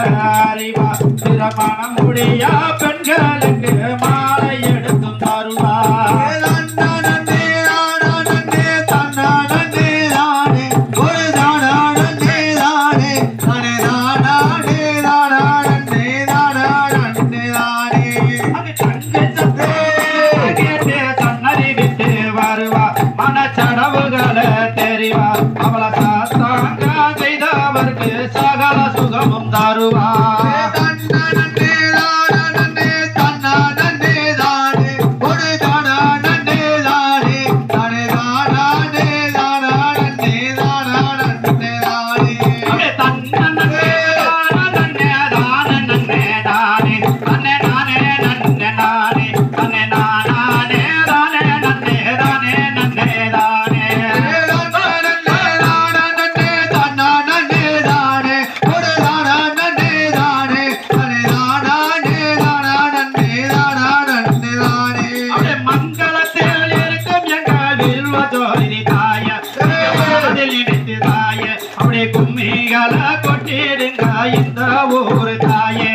அறிவா சிறப்பான முடியா பெண்களுக்கு மாலை எடுத்தும் தருவார். வருவா மனச்சடவுகளை தெரிவா அவளை அவர்க்கு சகல சுகமும் தருவார் தன் கும்மிகளா கொட்டிடுங்க இந்த ஊரு தாயே.